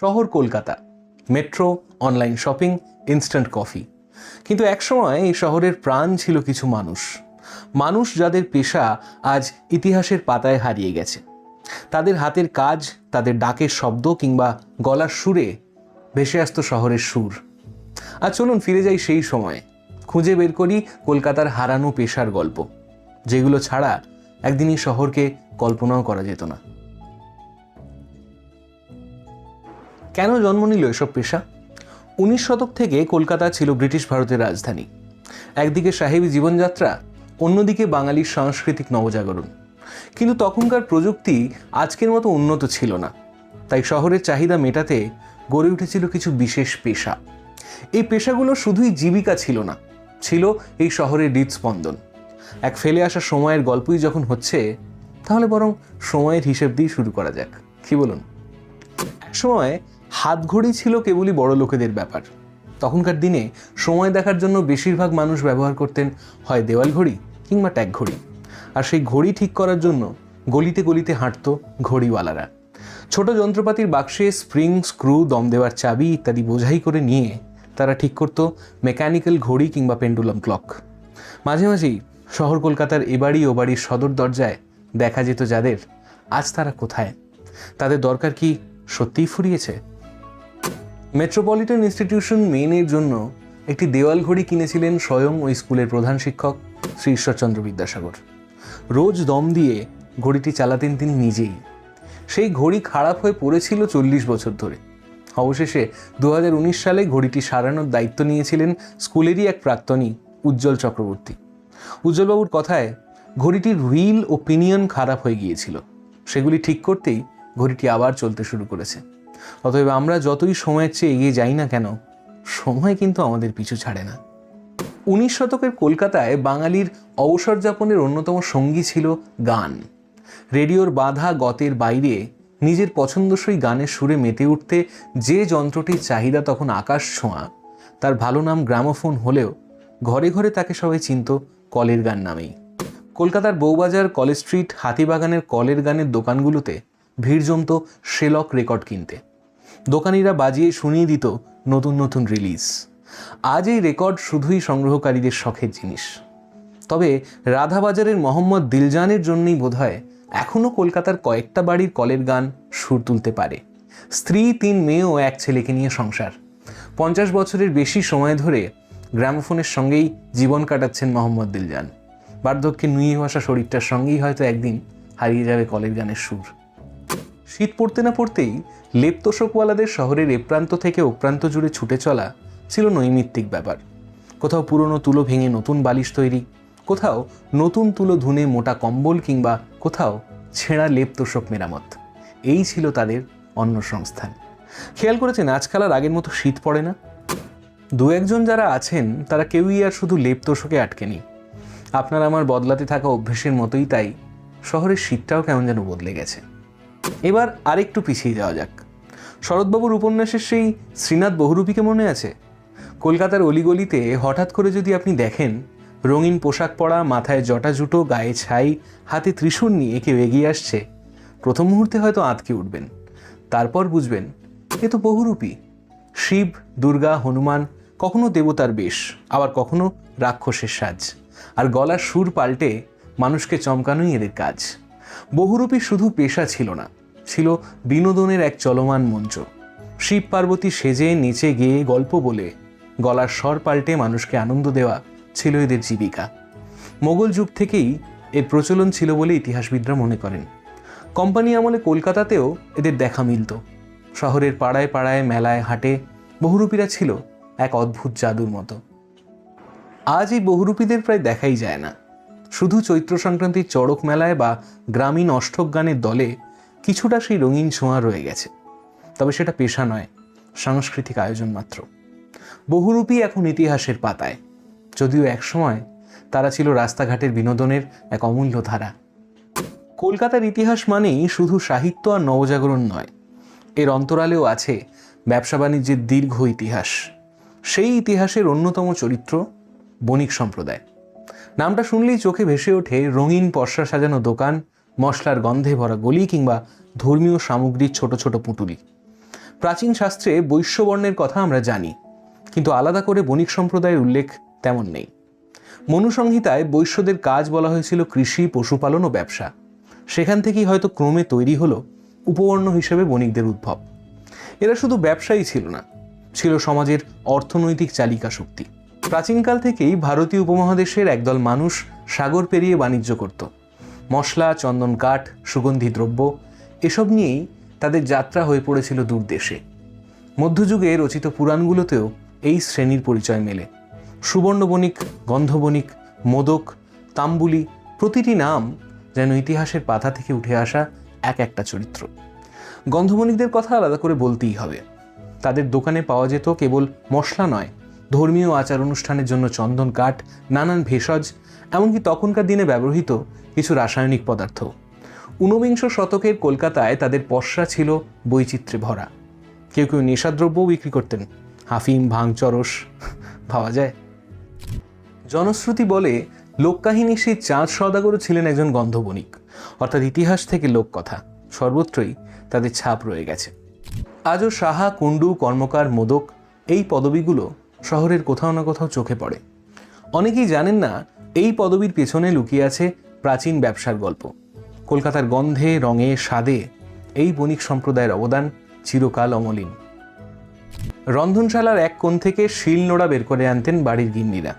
শহর Kolkata metro online shopping instant coffee কিন্তু একসময় এই শহরের প্রাণ ছিল কিছু মানুষ। মানুষ যাদের পেশা আজ ইতিহাসের পাতায় হারিয়ে গেছে। তাদের হাতের কাজ, তাদের ডাকের শব্দ কিংবা গলার সুরে ভেসে আসতো শহরের সুর। আর চলুন ফিরে যাই সেই সময়ে। খুঁজে বের করি কলকাতার হারানো পেশার গল্প। যেগুলো ছাড়া একদিন এই শহরকে কল্পনাও করা যেত না। কেন জন্ম নিল এসব পেশা? উনিশ শতক থেকে কলকাতা ছিল ব্রিটিশ ভারতের রাজধানী। একদিকে সাহেবী জীবনযাত্রা, অন্যদিকে বাঙালির সাংস্কৃতিক নবজাগরণ। কিন্তু তখনকার প্রযুক্তি আজকের মতো উন্নত ছিল না। তাই শহরের চাহিদা মেটাতে গড়ে উঠেছিল কিছু বিশেষ পেশা। এই পেশাগুলো শুধুই জীবিকা ছিল না, ছিল এই শহরের হৃদস্পন্দন। এক ফেলে আসা সময়ের গল্পই যখন হচ্ছে, তাহলে বরং সময়ের হিসেব দিয়ে শুরু করা যাক। কি বলুন? এক সময় হাতঘড়ি ছিল কেবলই বড় লোকেদের ব্যাপার। তখনকার দিনে সময় দেখার জন্য বেশিরভাগ মানুষ ব্যবহার করতেন হয় দেওয়াল ঘড়ি কিংবা ট্যাগ ঘড়ি। আর সেই ঘড়ি ঠিক করার জন্য গলিতে গলিতে হাঁটতো ঘড়িওয়ালারা। ছোট যন্ত্রপাতির বাক্সে স্প্রিং, স্ক্রু, দম দেওয়ার চাবি ইত্যাদি বোঝাই করে নিয়ে তারা ঠিক করতো মেকানিক্যাল ঘড়ি কিংবা পেন্ডুলাম ক্লক। মাঝে মাঝেই শহর কলকাতার এবাড়ি ও বাড়ির সদর দরজায় দেখা যেত যাদের, আজ তারা কোথায়? তাদের দরকার কি সত্যিই ফুরিয়েছে? মেট্রোপলিটন ইনস্টিটিউশন মেনের জন্য একটি দেওয়াল ঘড়ি কিনেছিলেন স্বয়ং ওই স্কুলের প্রধান শিক্ষক শ্রী ঈশ্বরচন্দ্র বিদ্যাসাগর। রোজ দম দিয়ে ঘড়িটি চালাতেন তিনি নিজেই। সেই ঘড়ি খারাপ হয়ে পড়েছিল চল্লিশ বছর ধরে। অবশেষে দু হাজার উনিশ সালে ঘড়িটি সারানোর দায়িত্ব নিয়েছিলেন স্কুলেরই এক প্রাক্তনী, উজ্জ্বল চক্রবর্তী। উজ্জ্বলবাবুর কথায়, ঘড়িটির হুইল ও পিনিয়ন খারাপ হয়ে গিয়েছিল। সেগুলি ঠিক করতেই ঘড়িটি আবার চলতে শুরু করেছে। অতএব আমরা যতই সময়ের চেয়ে এগিয়ে যাই না কেন, সময় কিন্তু আমাদের পিছু ছাড়ে না। উনিশ শতকের কলকাতায় বাঙালির অবসর যাপনের অন্যতম সঙ্গী ছিল গান। রেডিওর বাধা গতের বাইরে নিজের পছন্দসই গানের সুরে মেতে উঠতে যে যন্ত্রটির চাহিদা তখন আকাশ ছোঁয়া, তার ভালো নাম গ্রামোফোন হলেও ঘরে ঘরে তাকে সবাই চিনত কলের গান নামেই। কলকাতার বউবাজার কলেজ স্ট্রিট, হাতিবাগানের কলের গানের দোকানগুলোতে ভিড় জমত শেলক রেকর্ড কিনতে। দোকানিরা বাজিয়ে শুনিয়ে দিত নতুন নতুন রিলিজ আজ এই রেকর্ড শুধুই সংগ্রহকারীদের শখের জিনিস। তবে রাধাবাজারের মোহাম্মদ দিলজানের জন্যই বোধহয় এখনও কলকাতার কয়েকটা বাড়ির কলের গান সুর তুলতে পারে। স্ত্রী, তিন মেয়ে ও এক ছেলেকে নিয়ে সংসার। পঞ্চাশ বছরের বেশি সময় ধরে গ্রামোফোনের সঙ্গেই জীবন কাটাচ্ছেন মোহাম্মদ দিলজান। বার্ধক্যে নুয়ে বসা শরীরটার সঙ্গেই হয়তো একদিন হারিয়ে যাবে কলের গানের সুর। শীত পড়তে না পড়তেই লেপ তোষকওয়ালাদের শহরের এ প্রান্ত থেকে ও প্রান্ত জুড়ে ছুটে চলা ছিল নৈমিত্তিক ব্যাপার। কোথাও পুরনো তুলো ভেঙে নতুন বালিশ তৈরি, কোথাও নতুন তুলো ধুনে মোটা কম্বল কিংবা কোথাও ছেঁড়া লেপ তোষক মেরামত। এই ছিল তাদের অন্য সংস্থান। খেয়াল করেছেন আজকাল আর আগের মতো শীত পড়ে না? দু একজন যারা আছেন, তারা কেউই আর শুধু লেপ তোষকে আটকেনি। আপনার আমার বদলাতে থাকা অভ্যেসের মতোই তাই শহরের শীতটাও কেমন যেন বদলে গেছে। এবার আরেকটু পিছিয়ে যাওয়া যাক। শরৎবাবুর উপন্যাসের সেই শ্রীনাথ বহুরূপীকে মনে আছে? কলকাতার অলিগলিতে হঠাৎ করে যদি আপনি দেখেন, রঙিন পোশাক পরা, মাথায় জটা জুটো, গায়ে ছাই, হাতে ত্রিশূল নিয়ে কেউ এগিয়ে আসছে, প্রথম মুহূর্তে হয়তো আঁতকে উঠবেন। তারপর বুঝবেন, এ তো বহুরূপী। শিব, দুর্গা, হনুমান, কখনো দেবতার বেশ, আবার কখনো রাক্ষসের সাজ। আর গলার সুর পাল্টে মানুষকে চমকানোই এদের কাজ। বহুরূপী শুধু পেশা ছিল না, ছিল বিনোদনের এক চলমান মঞ্চ। শিব পার্বতী সেজে নেচে গেয়ে গল্প বলে, গলার স্বর পাল্টে মানুষকে আনন্দ দেওয়া ছিল এদের জীবিকা। মোগল যুগ থেকেই এর প্রচলন ছিল বলে ইতিহাসবিদরা মনে করেন। কোম্পানি আমলে কলকাতাতেও এদের দেখা মিলত। শহরের পাড়ায় পাড়ায় মেলায় হাটে বহুরূপীরা ছিল এক অদ্ভুত জাদুর মতো। আজ এই বহুরূপীদের প্রায় দেখাই যায় না। শুধু চৈত্র সংক্রান্তির চড়ক মেলায় বা গ্রামীণ অষ্টক গানের দলে কিছুটা সেই রঙিন ছোঁয়া রয়ে গেছে। তবে সেটা পেশা নয়, সাংস্কৃতিক আয়োজন মাত্র। বহুরূপী এখন ইতিহাসের পাতায়। যদিও একসময় তারা ছিল রাস্তাঘাটের বিনোদনের এক অমূল্য ধারা। কলকাতার ইতিহাস মানেই শুধু সাহিত্য আর নবজাগরণ নয়, এর অন্তরালেও আছে ব্যবসা বাণিজ্যের দীর্ঘ ইতিহাস। সেই ইতিহাসের অন্যতম চরিত্র বণিক সম্প্রদায়। নামটা শুনলেই চোখে ভেসে ওঠে রঙিন পর্ষা সাজানো দোকান, মশলার গন্ধে ভরা গলি কিংবা ধর্মীয় সামগ্রীর ছোট ছোট পুঁটুলি। প্রাচীন শাস্ত্রে বৈশ্যবর্ণের কথা আমরা জানি, কিন্তু আলাদা করে বণিক সম্প্রদায়ের উল্লেখ তেমন নেই। মনুসংহিতায় বৈশ্যদের কাজ বলা হয়েছিল কৃষি, পশুপালন ও ব্যবসা। সেখান থেকেই হয়তো ক্রমে তৈরি হলো উপবর্ণ হিসেবে বণিকদের উদ্ভব। এরা শুধু ব্যবসায়ী ছিল না, ছিল সমাজের অর্থনৈতিক চালিকা শক্তি প্রাচীনকাল থেকেই ভারতীয় উপমহাদেশের একদল মানুষ সাগর পেরিয়ে বাণিজ্য করত। মশলা, চন্দন কাঠ, সুগন্ধি দ্রব্য, এসব নিয়েই তাদের যাত্রা হয়ে পড়েছিল দূর দেশে। মধ্যযুগে রচিত পুরাণগুলোতেও এই শ্রেণির পরিচয় মেলে। সুবর্ণ বণিক গন্ধবণিক, মোদক, তাম্বুলি প্রতিটি নাম যেন ইতিহাসের পাতা থেকে উঠে আসা এক একটা চরিত্র। গন্ধবণিকদের কথা আলাদা করে বলতেই হবে। তাদের দোকানে পাওয়া যেত কেবল মশলা নয় ধর্মীয় আচার অনুষ্ঠানের জন্য চন্দন কাঠ, নানান ভেষজ, এমনকি তখনকার দিনে ব্যবহৃত কিছু রাসায়নিক পদার্থ। ঊনবিংশ শতকের কলকাতায় তাদের পসরা ছিল বৈচিত্র্যে ভরা কেউ কেউ নেশাদ্রব্যও বিক্রি করতেন। হাফিম ভাং চরস ভাবা যায়। জনশ্রুতি বলে লোককাহিনী সেই চাঁদ সদাগরও ছিলেন একজন গন্ধবণিক। অর্থাৎ ইতিহাস থেকে লোককথা। সর্বত্রই তাদের ছাপ রয়ে গেছে। আজও সাহা, কুণ্ডু, কর্মকার, মোদক এই পদবিগুলো শহরের কোথাও না কোথাও চোখে পড়ে। অনেকেই জানেন না, এই পদবির পেছনে লুকিয়ে আছে প্রাচীন ব্যবসার গল্প। কলকাতার গন্ধে, রঙে, স্বাদে এই বণিক সম্প্রদায়ের অবদান চিরকাল অমলিন। রন্ধনশালার এক কোণ থেকে শিল নোড়া বের করে আনতেন বাড়ির গিন্নিরা।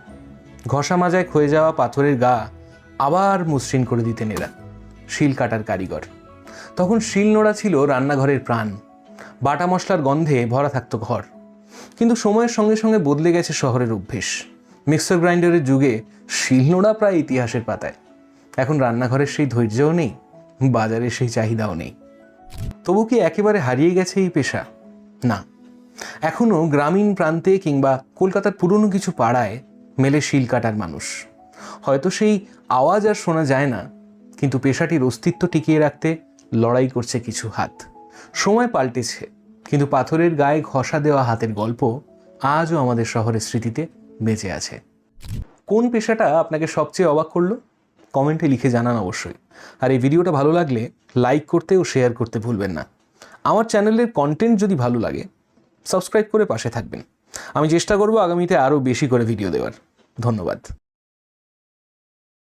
ঘষা মাজায় ক্ষয়ে যাওয়া পাথরের গা আবার মসৃণ করে দিতেন এরা। শিল কাটার কারিগর। তখন শিল নোড়া ছিল রান্নাঘরের প্রাণ। বাটা মশলার গন্ধে ভরা থাকতো ঘর। কিন্তু সময়ের সঙ্গে সঙ্গে বদলে গেছে শহরের অভ্যেস। মিক্সার গ্রাইন্ডারের যুগে শিলনোড়া প্রায় ইতিহাসের পাতায়। এখন রান্নাঘরের সেই ধৈর্যও নেই বাজারে সেই চাহিদাও নেই। তবু কি একেবারে হারিয়ে গেছে এই পেশা? না। এখনও গ্রামীণ প্রান্তে কিংবা কলকাতার পুরনো কিছু পাড়ায় মেলে শিল কাটার মানুষ। হয়তো সেই আওয়াজ আর শোনা যায় না, কিন্তু পেশাটির অস্তিত্ব টিকিয়ে রাখতে লড়াই করছে কিছু হাত। সময় পাল্টেছে। কিন্তু পাথরের গায়ে ঘষা দেওয়া হাতের গল্প আজও আমাদের শহরের স্মৃতিতে বেঁচে আছে। কোন পেশাটা আপনাকে সবচেয়ে অবাক করল? কমেন্টে লিখে জানান অবশ্যই। আর এই ভিডিওটা ভালো লাগলে লাইক করতে ও শেয়ার করতে ভুলবেন না। আমার চ্যানেলের কন্টেন্ট যদি ভালো লাগে, সাবস্ক্রাইব করে পাশে থাকবেন। আমি চেষ্টা করব আগামীতে আরও বেশি করে ভিডিও দেওয়ার। ধন্যবাদ।